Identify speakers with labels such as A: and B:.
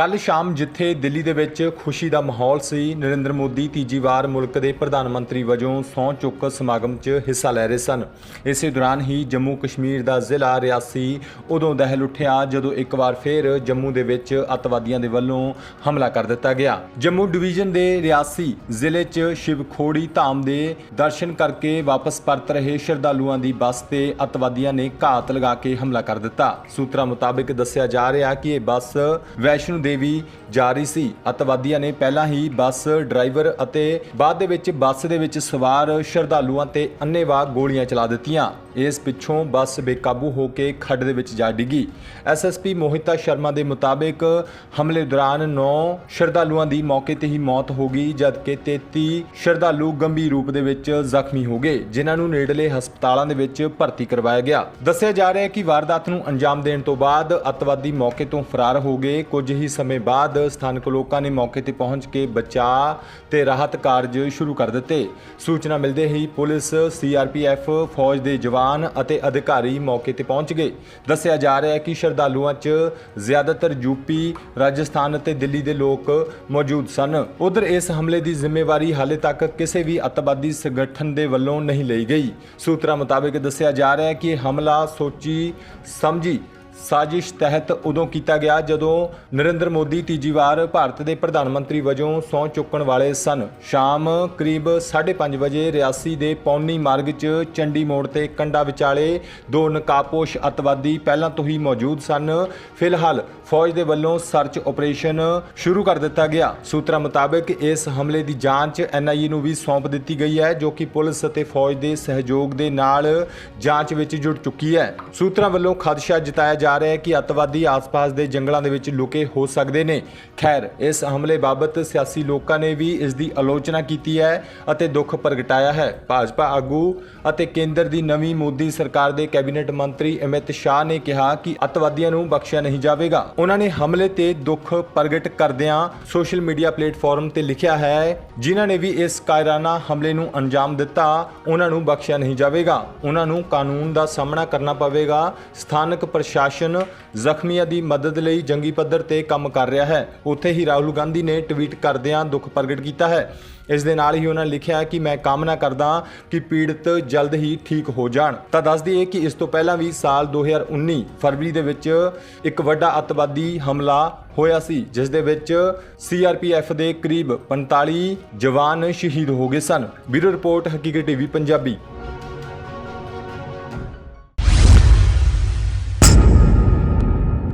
A: ਕੱਲ ਸ਼ਾਮ ਜਿੱਥੇ ਦਿੱਲੀ ਦੇ ਵਿੱਚ ਖੁਸ਼ੀ ਦਾ ਮਾਹੌਲ ਸੀ, ਨਰਿੰਦਰ ਮੋਦੀ ਤੀਜੀ ਵਾਰ ਮੁਲਕ ਦੇ ਪ੍ਰਧਾਨ ਮੰਤਰੀ ਵਜੋਂ ਸਹੁੰ ਚੁੱਕ ਸਮਾਗਮ 'ਚ ਹਿੱਸਾ ਲੈ ਰਹੇ ਸਨ। ਇਸੇ ਦੌਰਾਨ ਹੀ ਜੰਮੂ ਕਸ਼ਮੀਰ ਦਾ ਜ਼ਿਲ੍ਹਾ ਰਿਆਸੀ ਉਦੋਂ ਦਹਿਲ ਉੱਠਿਆ ਜਦੋਂ ਇੱਕ ਵਾਰ ਫਿਰ ਜੰਮੂ ਦੇ ਵਿੱਚ ਅੱਤਵਾਦੀਆਂ ਦੇ ਵੱਲੋਂ ਹਮਲਾ ਕਰ ਦਿੱਤਾ ਗਿਆ। ਜੰਮੂ ਡਿਵੀਜ਼ਨ ਦੇ ਰਿਆਸੀ ਜ਼ਿਲ੍ਹੇ 'ਚ ਸ਼ਿਵਖੋੜੀ ਧਾਮ ਦੇ ਦਰਸ਼ਨ ਕਰਕੇ ਵਾਪਸ ਪਰਤ ਰਹੇ ਸ਼ਰਧਾਲੂਆਂ ਦੀ ਬੱਸ ਤੇ ਅੱਤਵਾਦੀਆਂ ਨੇ ਘਾਤ ਲਗਾ ਕੇ ਹਮਲਾ ਕਰ ਦਿੱਤਾ। ਸੂਤਰਾਂ ਮੁਤਾਬਕ ਦੱਸਿਆ ਜਾ ਰਿਹਾ ਕਿ ਇਹ ਬੱਸ ਵੈਸ਼ਨੂ ਦੇਵੀ ਜਾ ਰਹੀ ਸੀ। ਅੱਤਵਾਦੀਆਂ ਨੇ ਪਹਿਲਾਂ ਹੀ ਬੱਸ, ਡਰਾਈਵਰ ਅਤੇ ਬਾਅਦ ਦੇ ਵਿੱਚ ਬੱਸ ਦੇ ਵਿੱਚ ਸਵਾਰ ਸ਼ਰਧਾਲੂਆਂ ਤੇ ਅੰਨ੍ਹੇਵਾਹ ਗੋਲੀਆਂ ਚਲਾ ਦਿੱਤੀਆਂ। ਇਸ ਪਿੱਛੋਂ ਬੱਸ ਬੇਕਾਬੂ ਹੋ ਕੇ ਖੱਡ ਦੇ ਵਿੱਚ ਜਾ ਡਿੱਗੀ। ਐਸਐਸਪੀ ਮੋਹਿਤਾ ਸ਼ਰਮਾ ਦੇ ਮੁਤਾਬਕ ਹਮਲੇ ਦੌਰਾਨ 9 ਸ਼ਰਧਾਲੂਆਂ ਦੀ ਮੌਕੇ ਤੇ ਹੀ ਮੌਤ ਹੋ ਗਈ, ਜਦਕਿ 33 ਸ਼ਰਧਾਲੂ ਗੰਭੀਰ ਰੂਪ ਦੇ ਵਿੱਚ ਜ਼ਖਮੀ ਹੋ ਗਏ, ਜਿਨ੍ਹਾਂ ਨੂੰ ਨੇੜਲੇ ਹਸਪਤਾਲਾਂ ਦੇ ਵਿੱਚ ਭਰਤੀ ਕਰਵਾਇਆ ਗਿਆ। ਦੱਸਿਆ ਜਾ ਰਿਹਾ ਹੈ ਕਿ ਵਾਰਦਾਤ ਨੂੰ ਅੰਜਾਮ ਦੇਣ ਤੋਂ ਬਾਅਦ ਅੱਤਵਾਦੀ ਮੌਕੇ ਤੋਂ ਫਰਾਰ ਹੋ ਗਏ। ਕੁਝ ਹੀ ਸਮੇਂ ਬਾਅਦ ਸਥਾਨਕ ਲੋਕਾਂ ਨੇ ਮੌਕੇ ਤੇ ਪਹੁੰਚ ਕੇ ਬਚਾਅ ਤੇ ਰਾਹਤ ਕਾਰਜ ਸ਼ੁਰੂ ਕਰ ਦਿੱਤੇ। ਸੂਚਨਾ ਮਿਲਦੇ ਹੀ ਪੁਲਿਸ, ਸੀਆਰਪੀਐਫ, ਫੌਜ ਦੇ ਜਵਾਨ ਅਤੇ ਅਧਿਕਾਰੀ ਮੌਕੇ ਤੇ ਪਹੁੰਚ ਗਏ। ਦੱਸਿਆ ਜਾ ਰਿਹਾ ਹੈ ਕਿ ਸ਼ਰਧਾਲੂਆਂ 'ਚ ਜ਼ਿਆਦਾਤਰ ਯੂਪੀ ਰਾਜਸਥਾਨ ਅਤੇ ਦਿੱਲੀ ਦੇ ਲੋਕ ਮੌਜੂਦ ਸਨ। ਉਧਰ ਇਸ ਹਮਲੇ ਦੀ ਜ਼ਿੰਮੇਵਾਰੀ ਹਾਲੇ ਤੱਕ ਕਿਸੇ ਵੀ ਅੱਤਵਾਦੀ ਸੰਗਠਨ ਦੇ ਵੱਲੋਂ ਨਹੀਂ ਲਈ ਗਈ। ਸੂਤਰਾਂ ਮੁਤਾਬਕ ਦੱਸਿਆ ਜਾ ਰਿਹਾ ਹੈ ਕਿ ਹਮਲਾ ਸੋਚੀ ਸਮਝੀ ਸਾਜ਼ਿਸ਼ ਤਹਿਤ ਉਦੋਂ ਕੀਤਾ ਗਿਆ ਜਦੋਂ ਨਰਿੰਦਰ ਮੋਦੀ ਤੀਜੀ ਵਾਰ ਭਾਰਤ ਦੇ ਪ੍ਰਧਾਨ ਮੰਤਰੀ ਵਜੋਂ ਸਹੁੰ ਚੁੱਕਣ ਵਾਲੇ ਸਨ। ਸ਼ਾਮ ਕਰੀਬ 5:30 ਵਜੇ ਰਿਆਸੀ ਦੇ ਪੌਨੀ ਮਾਰਗ 'ਚ ਚੰਡੀ ਮੋੜ ਤੇ ਕੰਡਾ ਵਿਚਾਲੇ ਦੋ ਨਕਾਬਪੋਸ਼ ਅੱਤਵਾਦੀ ਪਹਿਲਾਂ ਤੋਂ ਹੀ ਮੌਜੂਦ ਸਨ। ਫਿਲਹਾਲ ਫੌਜ ਦੇ ਵੱਲੋਂ ਸਰਚ ਆਪਰੇਸ਼ਨ ਸ਼ੁਰੂ ਕਰ ਦਿੱਤਾ ਗਿਆ। ਸੂਤਰਾਂ ਮੁਤਾਬਕ ਇਸ ਹਮਲੇ ਦੀ ਜਾਂਚ ਐਨਆਈਏ ਨੂੰ ਵੀ ਸੌਂਪ ਦਿੱਤੀ ਗਈ ਹੈ, ਜੋ ਕਿ ਪੁਲਿਸ ਅਤੇ ਫੌਜ ਦੇ ਸਹਿਯੋਗ ਦੇ ਨਾਲ ਜਾਂਚ ਵਿੱਚ ਜੁੜ ਚੁੱਕੀ ਹੈ। ਸੂਤਰਾਂ ਵੱਲੋਂ ਖਦਸ਼ਾ ਜਤਾਇਆ ਜਾ ਰਿਹਾ ਹੈ ਕਿ ਅੱਤਵਾਦੀ ਆਸ-ਪਾਸ ਦੇ ਜੰਗਲਾਂ ਦੇ ਵਿੱਚ ਲੁਕੇ ਹੋ ਸਕਦੇ ਨੇ। ਖੈਰ, ਇਸ ਹਮਲੇ ਬਾਬਤ ਸਿਆਸੀ ਲੋਕਾਂ ਨੇ ਵੀ ਇਸ ਦੀ ਆਲੋਚਨਾ ਕੀਤੀ ਹੈ ਅਤੇ ਦੁੱਖ ਪ੍ਰਗਟਾਇਆ ਹੈ। ਭਾਜਪਾ ਆਗੂ ਅਤੇ ਕੇਂਦਰ ਦੀ ਨਵੀਂ ਮੋਦੀ ਸਰਕਾਰ ਦੇ ਕੈਬਨਿਟ ਮੰਤਰੀ ਅਮਿਤ ਸ਼ਾਹ ਨੇ ਕਿਹਾ ਕਿ ਅੱਤਵਾਦੀਆਂ ਨੂੰ ਬਖਸ਼ਿਆ ਨਹੀਂ ਜਾਵੇਗਾ। ਉਹਨਾਂ ਨੇ ਹਮਲੇ ਤੇ ਦੁੱਖ ਪ੍ਰਗਟ ਕਰਦਿਆਂ ਸੋਸ਼ਲ ਮੀਡੀਆ ਪਲੇਟਫਾਰਮ ਤੇ ਲਿਖਿਆ ਹੈ, ਜਿਨ੍ਹਾਂ ਨੇ ਵੀ ਇਸ ਕਾਇਰਾਨਾ ਹਮਲੇ ਨੂੰ ਅੰਜਾਮ ਦਿੱਤਾ, ਉਹਨਾਂ ਨੂੰ ਬਖਸ਼ਿਆ ਨਹੀਂ ਜਾਵੇਗਾ। ਉਹਨਾਂ ਨੂੰ ਕਾਨੂੰਨ ਦਾ ਸਾਹਮਣਾ ਕਰਨਾ ਪਵੇਗਾ। ਸਥਾਨਕ ਪ੍ਰਸ਼ਾਸਨ ਪ੍ਰਸ਼ਾਸਨ ਜ਼ਖਮੀਆਂ ਦੀ ਮਦਦ ਲਈ ਜੰਗੀ ਪੱਧਰ ਤੇ ਕੰਮ ਕਰ ਰਿਹਾ ਹੈ। ਉੱਥੇ ਹੀ ਰਾਹੁਲ ਗਾਂਧੀ ਨੇ ਟਵੀਟ ਕਰਦਿਆਂ ਦੁੱਖ ਪ੍ਰਗਟ ਕੀਤਾ ਹੈ। ਇਸ ਦੇ ਨਾਲ ਹੀ ਉਹਨਾਂ ਨੇ ਲਿਖਿਆ ਕਿ ਮੈਂ ਕਾਮਨਾ ਕਰਦਾ ਕਿ ਪੀੜਤ ਜਲਦ ਹੀ ਠੀਕ ਹੋ ਜਾਣ। ਤਾਂ ਦੱਸ ਦਈਏ ਕਿ ਇਸ ਤੋਂ ਪਹਿਲਾਂ ਵੀ ਸਾਲ 2019 ਫਰਵਰੀ ਦੇ ਵਿੱਚ ਇੱਕ ਵੱਡਾ ਅੱਤਵਾਦੀ ਹਮਲਾ ਹੋਇਆ ਸੀ, ਜਿਸ ਦੇ ਵਿੱਚ ਸੀਆਰਪੀਐਫ ਦੇ ਕਰੀਬ 45 ਜਵਾਨ ਸ਼ਹੀਦ ਹੋ ਗਏ ਸਨ। Bureau report Haqiqat TV, Punjabi.